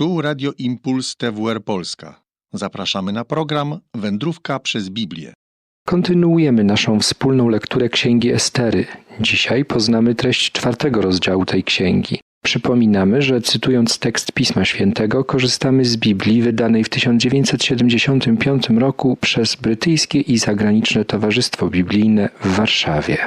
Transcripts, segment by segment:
Tu Radio Impuls TWR Polska. Zapraszamy na program Wędrówka przez Biblię. Kontynuujemy naszą wspólną lekturę Księgi Estery. Dzisiaj poznamy treść czwartego rozdziału tej księgi. Przypominamy, że cytując tekst Pisma Świętego, korzystamy z Biblii wydanej w 1975 roku przez Brytyjskie i Zagraniczne Towarzystwo Biblijne w Warszawie.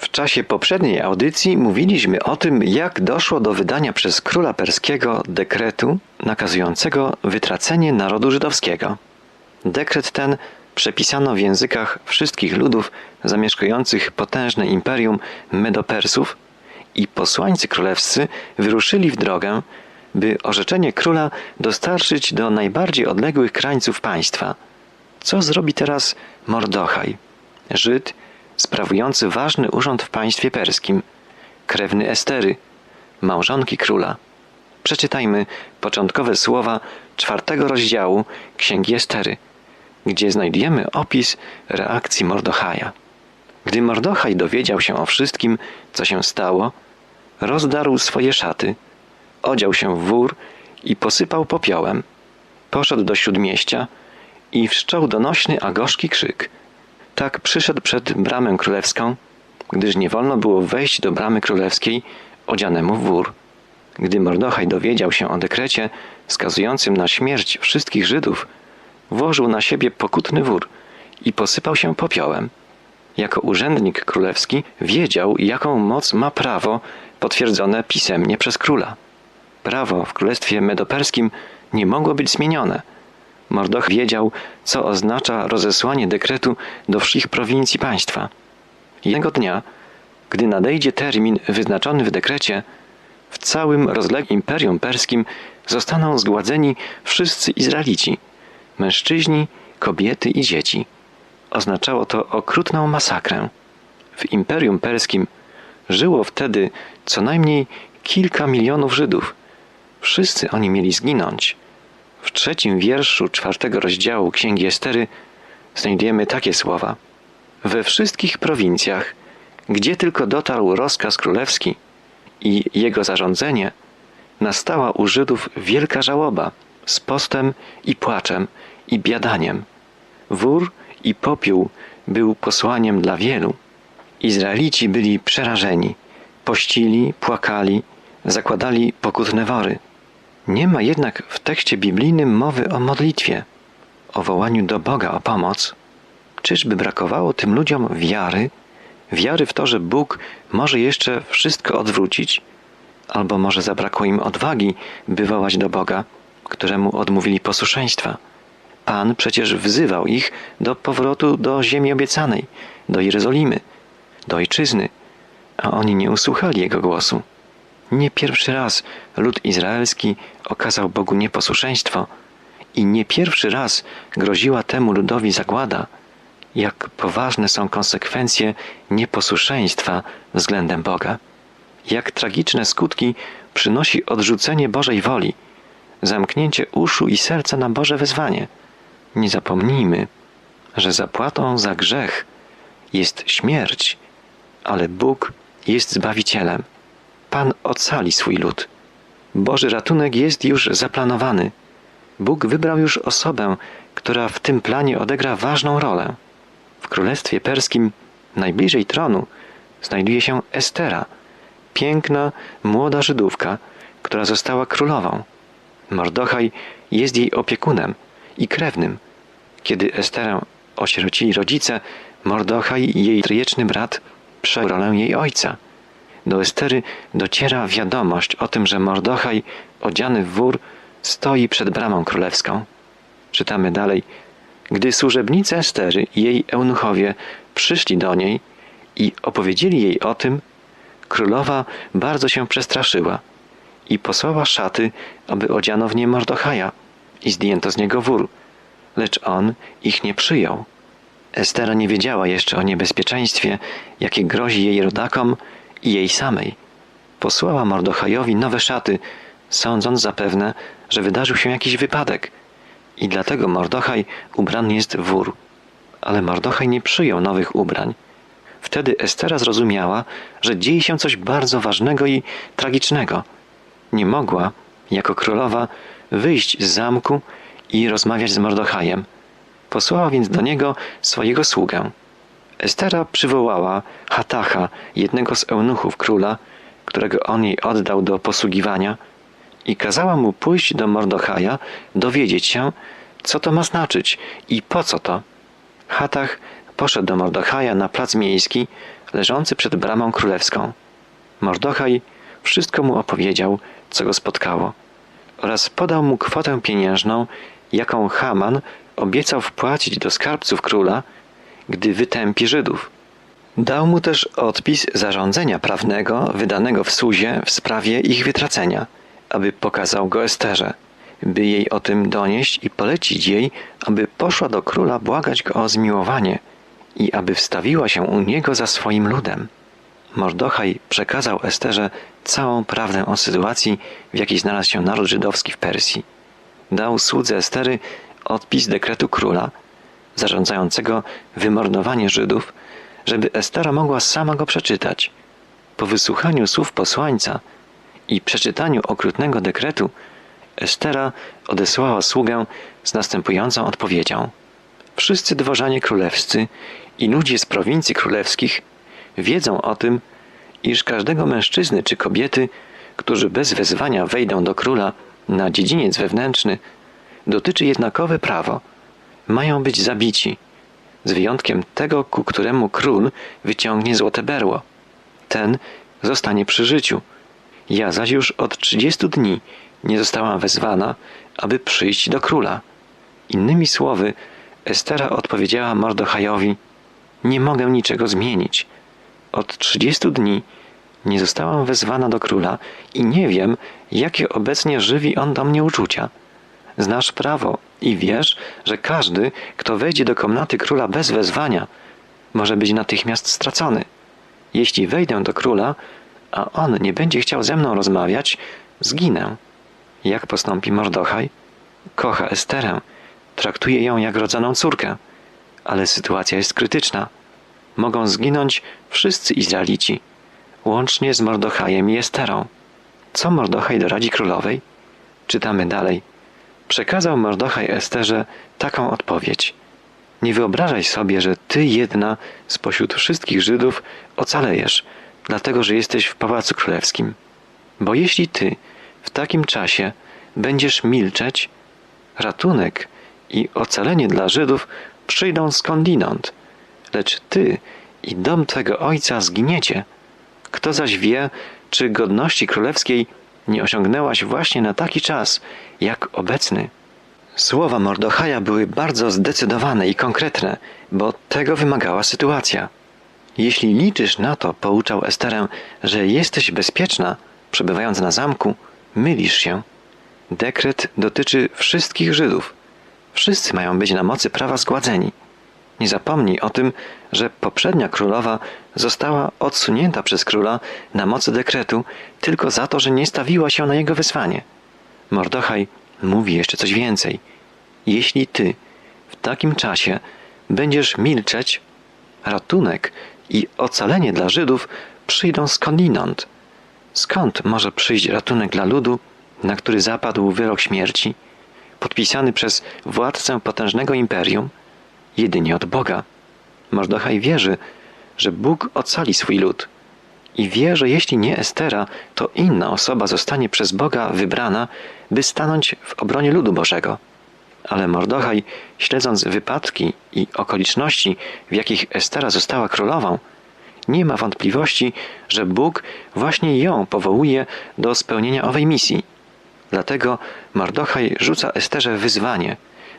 W czasie poprzedniej audycji mówiliśmy o tym, jak doszło do wydania przez króla perskiego dekretu nakazującego wytracenie narodu żydowskiego. Dekret ten przepisano w językach wszystkich ludów zamieszkujących potężne imperium Medopersów i posłańcy królewscy wyruszyli w drogę, by orzeczenie króla dostarczyć do najbardziej odległych krańców państwa. Co zrobi teraz Mordochaj, Żyd, sprawujący ważny urząd w państwie perskim, krewny Estery, małżonki króla. Przeczytajmy początkowe słowa czwartego rozdziału Księgi Estery, gdzie znajdujemy opis reakcji Mordochaja. Gdy Mordochaj dowiedział się o wszystkim, co się stało, rozdarł swoje szaty, odział się w wór i posypał popiołem. Poszedł do śródmieścia i wszczął donośny a gorzki krzyk – tak przyszedł przed bramę królewską, gdyż nie wolno było wejść do bramy królewskiej odzianemu w wór. Gdy Mordochaj dowiedział się o dekrecie skazującym na śmierć wszystkich Żydów, włożył na siebie pokutny wór i posypał się popiołem. Jako urzędnik królewski wiedział, jaką moc ma prawo potwierdzone pisemnie przez króla. Prawo w królestwie medoperskim nie mogło być zmienione – Mordoch wiedział, co oznacza rozesłanie dekretu do wszystkich prowincji państwa. Jednego dnia, gdy nadejdzie termin wyznaczony w dekrecie, w całym rozległym imperium perskim zostaną zgładzeni wszyscy Izraelici, mężczyźni, kobiety i dzieci. Oznaczało to okrutną masakrę. W imperium perskim żyło wtedy co najmniej kilka milionów Żydów. Wszyscy oni mieli zginąć. W trzecim wierszu czwartego rozdziału Księgi Estery znajdujemy takie słowa. We wszystkich prowincjach, gdzie tylko dotarł rozkaz królewski i jego zarządzenie, nastała u Żydów wielka żałoba z postem i płaczem i biadaniem. Wór i popiół był posłaniem dla wielu. Izraelici byli przerażeni, pościli, płakali, zakładali pokutne wory. Nie ma jednak w tekście biblijnym mowy o modlitwie, o wołaniu do Boga o pomoc. Czyżby brakowało tym ludziom wiary, wiary w to, że Bóg może jeszcze wszystko odwrócić, albo może zabrakło im odwagi, by wołać do Boga, któremu odmówili posłuszeństwa. Pan przecież wzywał ich do powrotu do ziemi obiecanej, do Jerozolimy, do ojczyzny, a oni nie usłuchali Jego głosu. Nie pierwszy raz lud izraelski okazał Bogu nieposłuszeństwo i nie pierwszy raz groziła temu ludowi zagłada. Jak poważne są konsekwencje nieposłuszeństwa względem Boga. Jak tragiczne skutki przynosi odrzucenie Bożej woli, zamknięcie uszu i serca na Boże wezwanie. Nie zapomnijmy, że zapłatą za grzech jest śmierć, ale Bóg jest Zbawicielem. Pan ocali swój lud. Boży ratunek jest już zaplanowany. Bóg wybrał już osobę, która w tym planie odegra ważną rolę. W królestwie perskim, najbliżej tronu, znajduje się Estera, piękna, młoda Żydówka, która została królową. Mordochaj jest jej opiekunem i krewnym. Kiedy Esterę osierocili rodzice, Mordochaj jej tryjeczny brat przejął rolę jej ojca – do Estery dociera wiadomość o tym, że Mordochaj, odziany w wór, stoi przed bramą królewską. Czytamy dalej. Gdy służebnice Estery i jej eunuchowie przyszli do niej i opowiedzieli jej o tym, królowa bardzo się przestraszyła i posłała szaty, aby odziano w nie Mordochaja i zdjęto z niego wór, lecz on ich nie przyjął. Estera nie wiedziała jeszcze o niebezpieczeństwie, jakie grozi jej rodakom i jej samej. Posłała Mordochajowi nowe szaty, sądząc zapewne, że wydarzył się jakiś wypadek i dlatego Mordochaj ubrany jest w wór. Ale Mordochaj nie przyjął nowych ubrań. Wtedy Estera zrozumiała, że dzieje się coś bardzo ważnego i tragicznego. Nie mogła, jako królowa, wyjść z zamku i rozmawiać z Mordochajem. Posłała więc do niego swojego sługę. Estera przywołała Hatacha, jednego z eunuchów króla, którego on jej oddał do posługiwania, i kazała mu pójść do Mordochaja, dowiedzieć się, co to ma znaczyć i po co to. Hatach poszedł do Mordochaja na plac miejski, leżący przed bramą królewską. Mordochaj wszystko mu opowiedział, co go spotkało, oraz podał mu kwotę pieniężną, jaką Haman obiecał wpłacić do skarbców króla, gdy wytępi Żydów. Dał mu też odpis zarządzenia prawnego wydanego w Suzie w sprawie ich wytracenia, aby pokazał go Esterze, by jej o tym donieść i polecić jej, aby poszła do króla błagać go o zmiłowanie i aby wstawiła się u niego za swoim ludem. Mordochaj przekazał Esterze całą prawdę o sytuacji, w jakiej znalazł się naród żydowski w Persji. Dał słudze Estery odpis dekretu króla, zarządzającego wymordowanie Żydów, żeby Estera mogła sama go przeczytać. Po wysłuchaniu słów posłańca i przeczytaniu okrutnego dekretu, Estera odesłała sługę z następującą odpowiedzią. Wszyscy dworzanie królewscy i ludzie z prowincji królewskich wiedzą o tym, iż każdego mężczyzny czy kobiety, którzy bez wezwania wejdą do króla na dziedziniec wewnętrzny, dotyczy jednakowe prawo. Mają być zabici, z wyjątkiem tego, ku któremu król wyciągnie złote berło. Ten zostanie przy życiu. Ja zaś już od trzydziestu dni nie zostałam wezwana, aby przyjść do króla. Innymi słowy, Estera odpowiedziała Mordochajowi: Nie mogę niczego zmienić. Od trzydziestu dni nie zostałam wezwana do króla i nie wiem, jakie obecnie żywi on do mnie uczucia. Znasz prawo i wiesz, że każdy, kto wejdzie do komnaty króla bez wezwania, może być natychmiast stracony. Jeśli wejdę do króla, a on nie będzie chciał ze mną rozmawiać, zginę. Jak postąpi Mordochaj? Kocha Esterę, traktuje ją jak rodzoną córkę, ale sytuacja jest krytyczna. Mogą zginąć wszyscy Izraelici, łącznie z Mordochajem i Esterą. Co Mordochaj doradzi królowej? Czytamy dalej. Przekazał Mordochaj Esterze taką odpowiedź. Nie wyobrażaj sobie, że ty jedna spośród wszystkich Żydów ocalejesz, dlatego że jesteś w pałacu królewskim. Bo jeśli ty w takim czasie będziesz milczeć, ratunek i ocalenie dla Żydów przyjdą skądinąd, lecz ty i dom twego ojca zginiecie. Kto zaś wie, czy godności królewskiej nie osiągnęłaś właśnie na taki czas, jak obecny? Słowa Mordochaja były bardzo zdecydowane i konkretne, bo tego wymagała sytuacja. Jeśli liczysz na to, pouczał Esterę, że jesteś bezpieczna, przebywając na zamku, mylisz się. Dekret dotyczy wszystkich Żydów. Wszyscy mają być na mocy prawa zgładzeni. Nie zapomnij o tym, że poprzednia królowa została odsunięta przez króla na mocy dekretu tylko za to, że nie stawiła się na jego wezwanie. Mordochaj mówi jeszcze coś więcej. Jeśli ty w takim czasie będziesz milczeć, ratunek i ocalenie dla Żydów przyjdą skądinąd. Skąd może przyjść ratunek dla ludu, na który zapadł wyrok śmierci, podpisany przez władcę potężnego imperium? Jedynie od Boga. Mordochaj wierzy, że Bóg ocali swój lud i wie, że jeśli nie Estera, to inna osoba zostanie przez Boga wybrana, by stanąć w obronie ludu Bożego. Ale Mordochaj, śledząc wypadki i okoliczności, w jakich Estera została królową, nie ma wątpliwości, że Bóg właśnie ją powołuje do spełnienia owej misji. Dlatego Mardochaj rzuca Esterze wyzwanie.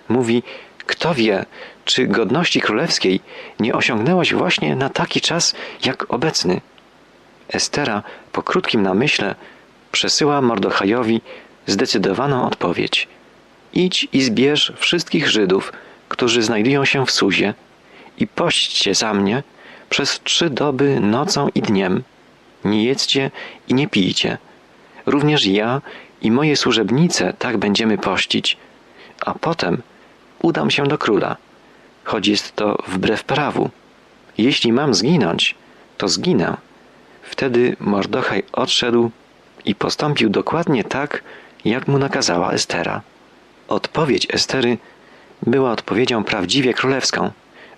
Mówi, kto wie, czy godności królewskiej nie osiągnęłaś właśnie na taki czas jak obecny. Estera po krótkim namyśle przesyła Mordochajowi zdecydowaną odpowiedź. Idź i zbierz wszystkich Żydów, którzy znajdują się w Suzie i pośćcie za mnie przez trzy doby nocą i dniem. Nie jedzcie i nie pijcie. Również ja i moje służebnice tak będziemy pościć, a potem udam się do króla, choć jest to wbrew prawu. Jeśli mam zginąć, to zginę. Wtedy Mordochaj odszedł i postąpił dokładnie tak, jak mu nakazała Estera. Odpowiedź Estery była odpowiedzią prawdziwie królewską,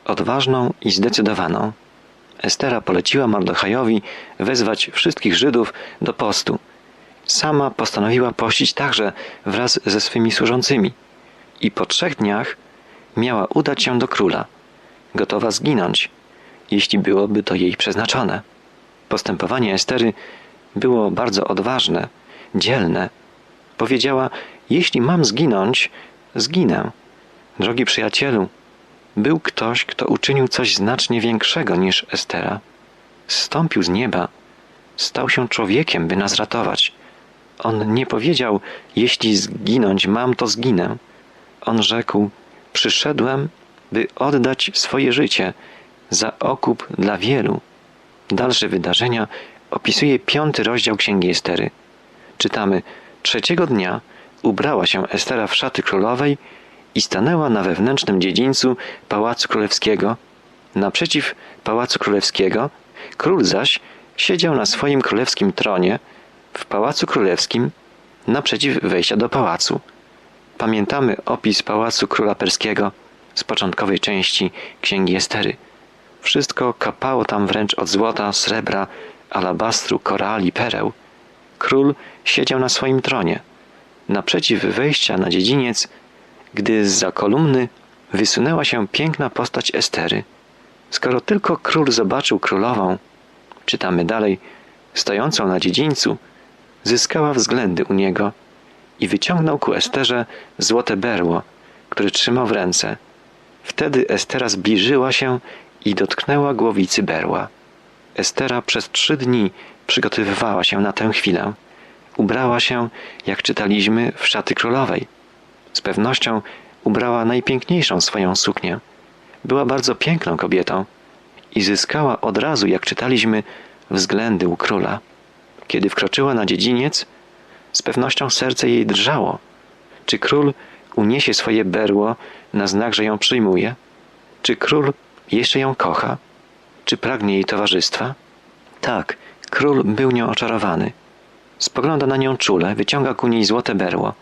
odważną i zdecydowaną. Estera poleciła Mardochajowi wezwać wszystkich Żydów do postu. Sama postanowiła pościć także wraz ze swymi służącymi i po trzech dniach miała udać się do króla, gotowa zginąć, jeśli byłoby to jej przeznaczone. Postępowanie Estery było bardzo odważne, dzielne. Powiedziała: Jeśli mam zginąć, zginę. Drogi przyjacielu, był ktoś, kto uczynił coś znacznie większego niż Estera. Zstąpił z nieba, stał się człowiekiem, by nas ratować. On nie powiedział: Jeśli zginąć mam, to zginę. On rzekł: Przyszedłem, by oddać swoje życie za okup dla wielu. Dalsze wydarzenia opisuje piąty rozdział Księgi Estery. Czytamy: Trzeciego dnia ubrała się Estera w szaty królowej i stanęła na wewnętrznym dziedzińcu pałacu królewskiego. Naprzeciw pałacu królewskiego, król zaś siedział na swoim królewskim tronie w pałacu królewskim naprzeciw wejścia do pałacu. Pamiętamy opis pałacu króla perskiego z początkowej części Księgi Estery. Wszystko kapało tam wręcz od złota, srebra, alabastru, korali, pereł. Król siedział na swoim tronie. Naprzeciw wejścia na dziedziniec, gdy z kolumny wysunęła się piękna postać Estery. Skoro tylko król zobaczył królową, czytamy dalej, stojącą na dziedzińcu, zyskała względy u niego i wyciągnął ku Esterze złote berło, które trzymał w ręce. Wtedy Estera zbliżyła się i dotknęła głowicy berła. Estera przez trzy dni przygotowywała się na tę chwilę. Ubrała się, jak czytaliśmy, w szaty królowej. Z pewnością ubrała najpiękniejszą swoją suknię. Była bardzo piękną kobietą i zyskała od razu, jak czytaliśmy, względy u króla. Kiedy wkroczyła na dziedziniec, z pewnością serce jej drżało. Czy król uniesie swoje berło na znak, że ją przyjmuje? Czy król jeszcze ją kocha? Czy pragnie jej towarzystwa? Tak, król był nią oczarowany. Spogląda na nią czule, wyciąga ku niej złote berło.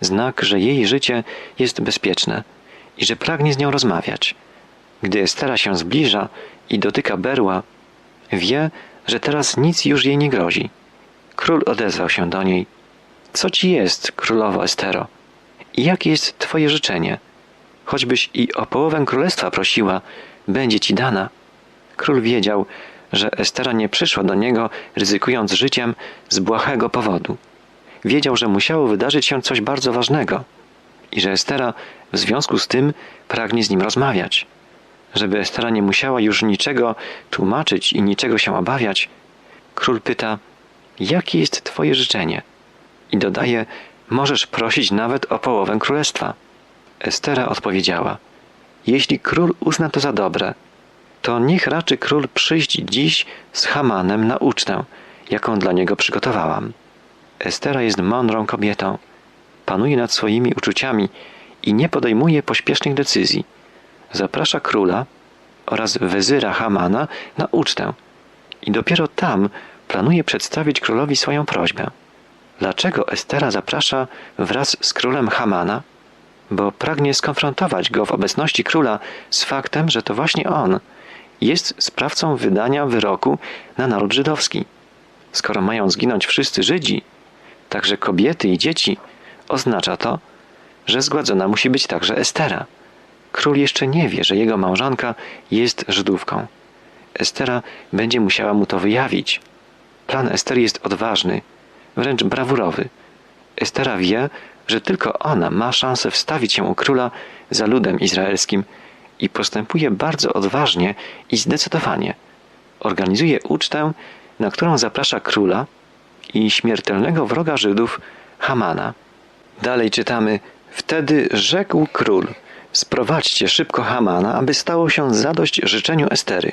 Znak, że jej życie jest bezpieczne i że pragnie z nią rozmawiać. Gdy Estera się zbliża i dotyka berła, wie, że teraz nic już jej nie grozi. Król odezwał się do niej. Co ci jest, królowo Estero? I jakie jest twoje życzenie? Choćbyś i o połowę królestwa prosiła, będzie ci dana. Król wiedział, że Estera nie przyszła do niego, ryzykując życiem, z błahego powodu. Wiedział, że musiało wydarzyć się coś bardzo ważnego i że Estera w związku z tym pragnie z nim rozmawiać. Żeby Estera nie musiała już niczego tłumaczyć i niczego się obawiać, król pyta: Jakie jest Twoje życzenie? I dodaje: Możesz prosić nawet o połowę królestwa. Estera odpowiedziała: Jeśli król uzna to za dobre, to niech raczy król przyjść dziś z Hamanem na ucztę, jaką dla niego przygotowałam. Estera jest mądrą kobietą, panuje nad swoimi uczuciami i nie podejmuje pośpiesznych decyzji. Zaprasza króla oraz wezyra Hamana na ucztę i dopiero tam planuje przedstawić królowi swoją prośbę. Dlaczego Estera zaprasza wraz z królem Hamana? Bo pragnie skonfrontować go w obecności króla z faktem, że to właśnie on jest sprawcą wydania wyroku na naród żydowski. Skoro mają zginąć wszyscy Żydzi, także kobiety i dzieci, oznacza to, że zgładzona musi być także Estera. Król jeszcze nie wie, że jego małżonka jest Żydówką. Estera będzie musiała mu to wyjawić. Plan Estery jest odważny, wręcz brawurowy. Estera wie, że tylko ona ma szansę wstawić się u króla za ludem izraelskim i postępuje bardzo odważnie i zdecydowanie. Organizuje ucztę, na którą zaprasza króla i śmiertelnego wroga Żydów Hamana. Dalej czytamy: Wtedy rzekł król: Sprowadźcie szybko Hamana, aby stało się zadość życzeniu Estery.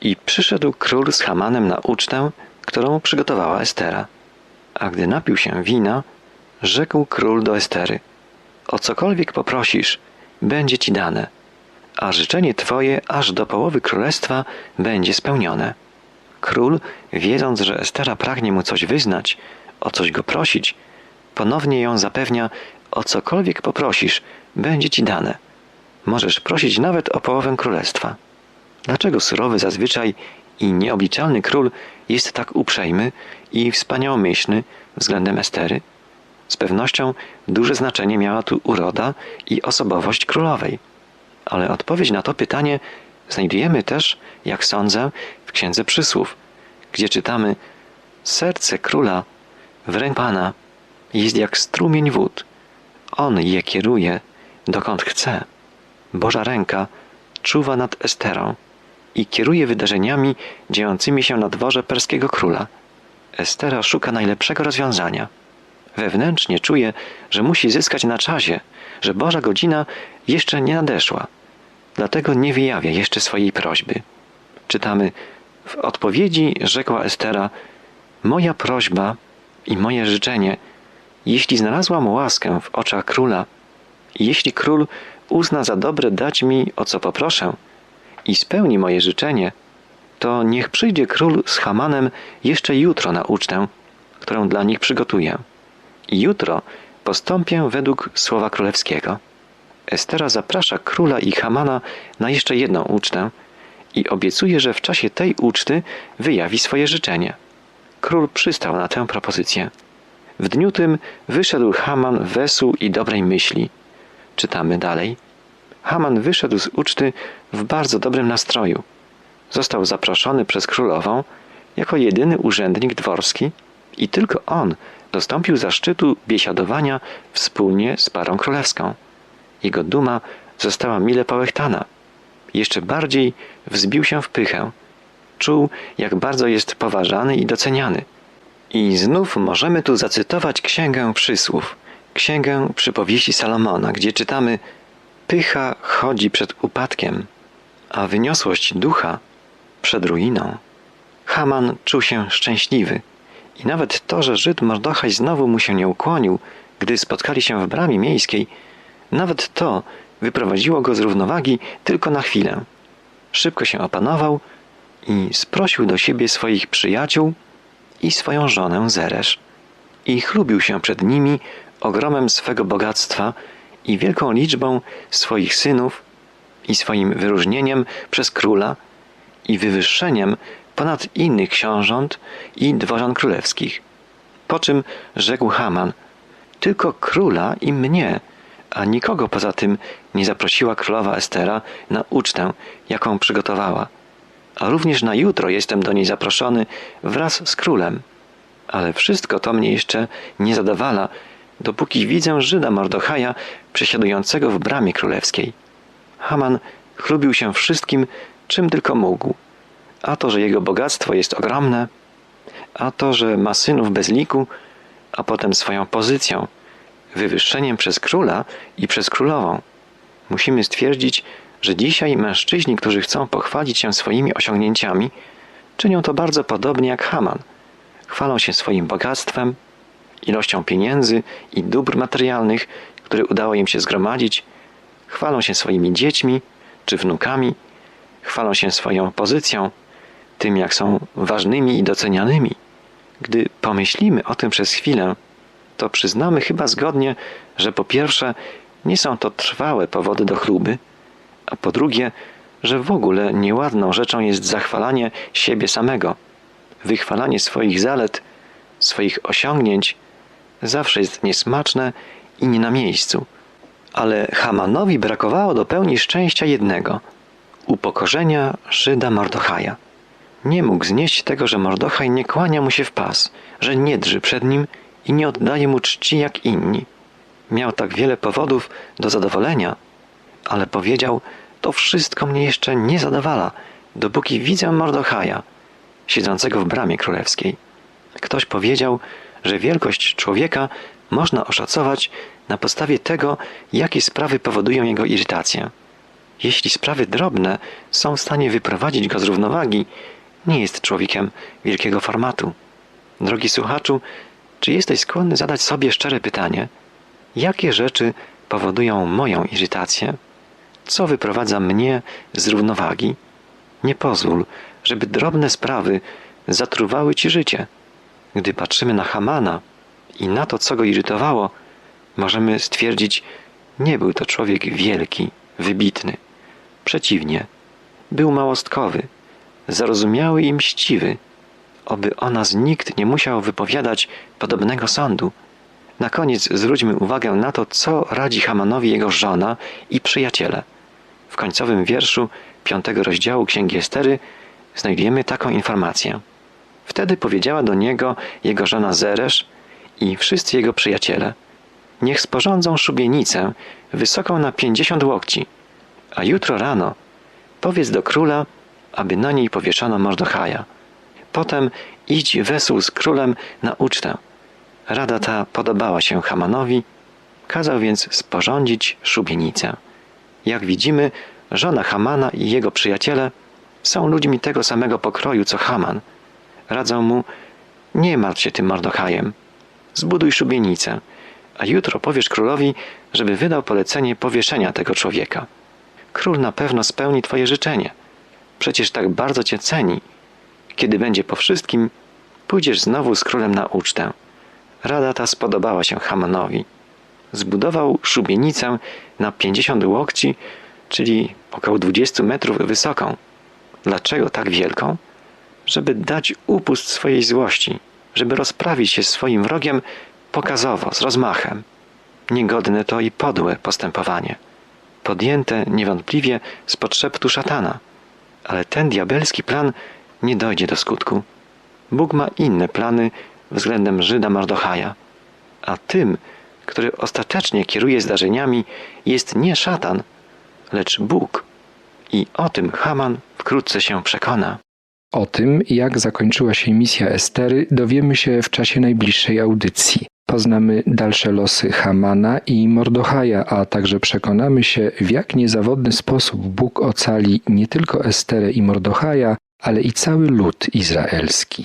I przyszedł król z Hamanem na ucztę, którą przygotowała Estera. A gdy napił się wina, rzekł król do Estery: O cokolwiek poprosisz, będzie ci dane, a życzenie twoje aż do połowy królestwa będzie spełnione. Król, wiedząc, że Estera pragnie mu coś wyznać, o coś go prosić, ponownie ją zapewnia, o cokolwiek poprosisz, będzie ci dane. Możesz prosić nawet o połowę królestwa. Dlaczego surowy zazwyczaj i nieobliczalny król jest tak uprzejmy i wspaniałomyślny względem Estery? Z pewnością duże znaczenie miała tu uroda i osobowość królowej. Ale odpowiedź na to pytanie znajdujemy też, jak sądzę, w Księdze Przysłów, gdzie czytamy Serce króla w ręku Pana jest jak strumień wód. On je kieruje, dokąd chce. Boża ręka czuwa nad Esterą i kieruje wydarzeniami dziejącymi się na dworze perskiego króla. Estera szuka najlepszego rozwiązania. Wewnętrznie czuje, że musi zyskać na czasie, że Boża godzina jeszcze nie nadeszła. Dlatego nie wyjawia jeszcze swojej prośby. Czytamy: W odpowiedzi rzekła Estera: Moja prośba i moje życzenie, jeśli znalazłam łaskę w oczach króla, jeśli król uzna za dobre dać mi o co poproszę i spełni moje życzenie, to niech przyjdzie król z Hamanem jeszcze jutro na ucztę, którą dla nich przygotuję. I jutro postąpię według słowa królewskiego. Estera zaprasza króla i Hamana na jeszcze jedną ucztę i obiecuje, że w czasie tej uczty wyjawi swoje życzenie. Król przystał na tę propozycję. W dniu tym wyszedł Haman wesół i dobrej myśli. Czytamy dalej. Haman wyszedł z uczty w bardzo dobrym nastroju. Został zaproszony przez królową jako jedyny urzędnik dworski i tylko on dostąpił zaszczytu biesiadowania wspólnie z parą królewską. Jego duma została mile połechtana. Jeszcze bardziej wzbił się w pychę. Czuł, jak bardzo jest poważany i doceniany. I znów możemy tu zacytować Księgę Przysłów, Księgę Przypowieści Salomona, gdzie czytamy Pycha chodzi przed upadkiem, a wyniosłość ducha przed ruiną. Haman czuł się szczęśliwy i nawet to, że Żyd Mordochaj znowu mu się nie ukłonił, gdy spotkali się w bramie miejskiej, nawet to wyprowadziło go z równowagi tylko na chwilę. Szybko się opanował i sprosił do siebie swoich przyjaciół i swoją żonę Zeresz i chlubił się przed nimi ogromem swego bogactwa i wielką liczbą swoich synów i swoim wyróżnieniem przez króla i wywyższeniem ponad innych książąt i dworzan królewskich. Po czym rzekł Haman, tylko króla i mnie, a nikogo poza tym nie zaprosiła królowa Estera na ucztę, jaką przygotowała. A również na jutro jestem do niej zaproszony wraz z królem. Ale wszystko to mnie jeszcze nie zadawala, dopóki widzę Żyda Mordochaja przesiadującego w bramie królewskiej. Haman chlubił się wszystkim, czym tylko mógł. A to, że jego bogactwo jest ogromne, a to, że ma synów bez liku, a potem swoją pozycją, wywyższeniem przez króla i przez królową. Musimy stwierdzić, że dzisiaj mężczyźni, którzy chcą pochwalić się swoimi osiągnięciami, czynią to bardzo podobnie jak Haman. Chwalą się swoim bogactwem, ilością pieniędzy i dóbr materialnych, które udało im się zgromadzić, chwalą się swoimi dziećmi czy wnukami, chwalą się swoją pozycją, tym jak są ważnymi i docenianymi. Gdy pomyślimy o tym przez chwilę, to przyznamy chyba zgodnie, że po pierwsze nie są to trwałe powody do chluby, a po drugie, że w ogóle nieładną rzeczą jest zachwalanie siebie samego. Wychwalanie swoich zalet, swoich osiągnięć zawsze jest niesmaczne i nie na miejscu. Ale Hamanowi brakowało do pełni szczęścia jednego upokorzenia Żyda Mordochaja. Nie mógł znieść tego, że Mordochaj nie kłania mu się w pas, że nie drży przed nim i nie oddaje mu czci jak inni. Miał tak wiele powodów do zadowolenia, ale powiedział: To wszystko mnie jeszcze nie zadowala, dopóki widzę Mordochaja, siedzącego w bramie królewskiej. Ktoś powiedział, że wielkość człowieka można oszacować na podstawie tego, jakie sprawy powodują jego irytację. Jeśli sprawy drobne są w stanie wyprowadzić go z równowagi, nie jest człowiekiem wielkiego formatu. Drogi słuchaczu, czy jesteś skłonny zadać sobie szczere pytanie, jakie rzeczy powodują moją irytację? Co wyprowadza mnie z równowagi? Nie pozwól, żeby drobne sprawy zatruwały ci życie. Gdy patrzymy na Hamana i na to, co go irytowało, możemy stwierdzić, nie był to człowiek wielki, wybitny. Przeciwnie, był małostkowy, zarozumiały i mściwy. Oby o nas nikt nie musiał wypowiadać podobnego sądu. Na koniec zwróćmy uwagę na to, co radzi Hamanowi jego żona i przyjaciele. W końcowym wierszu piątego rozdziału Księgi Estery znajdujemy taką informację. Wtedy powiedziała do niego jego żona Zeresz i wszyscy jego przyjaciele. Niech sporządzą szubienicę wysoką na pięćdziesiąt łokci, a jutro rano powiedz do króla, aby na niej powieszano Mordochaja. Potem idź wesół z królem na ucztę. Rada ta podobała się Hamanowi, kazał więc sporządzić szubienicę. Jak widzimy, żona Hamana i jego przyjaciele są ludźmi tego samego pokroju co Haman. Radzą mu, nie martw się tym Mordochajem, zbuduj szubienicę, a jutro powiesz królowi, żeby wydał polecenie powieszenia tego człowieka. Król na pewno spełni twoje życzenie. Przecież tak bardzo cię ceni. Kiedy będzie po wszystkim, pójdziesz znowu z królem na ucztę. Rada ta spodobała się Hamanowi. Zbudował szubienicę na 50 łokci, czyli około 20 metrów wysoką. Dlaczego tak wielką? Żeby dać upust swojej złości, żeby rozprawić się z swoim wrogiem pokazowo, z rozmachem. Niegodne to i podłe postępowanie. Podjęte niewątpliwie z podszeptu szatana. Ale ten diabelski plan nie dojdzie do skutku. Bóg ma inne plany względem Żyda Mardochaja. A tym, który ostatecznie kieruje zdarzeniami, jest nie szatan, lecz Bóg. I o tym Haman wkrótce się przekona. O tym, jak zakończyła się misja Estery, dowiemy się w czasie najbliższej audycji. Poznamy dalsze losy Hamana i Mordochaja, a także przekonamy się, w jak niezawodny sposób Bóg ocali nie tylko Esterę i Mordochaja, ale i cały lud izraelski.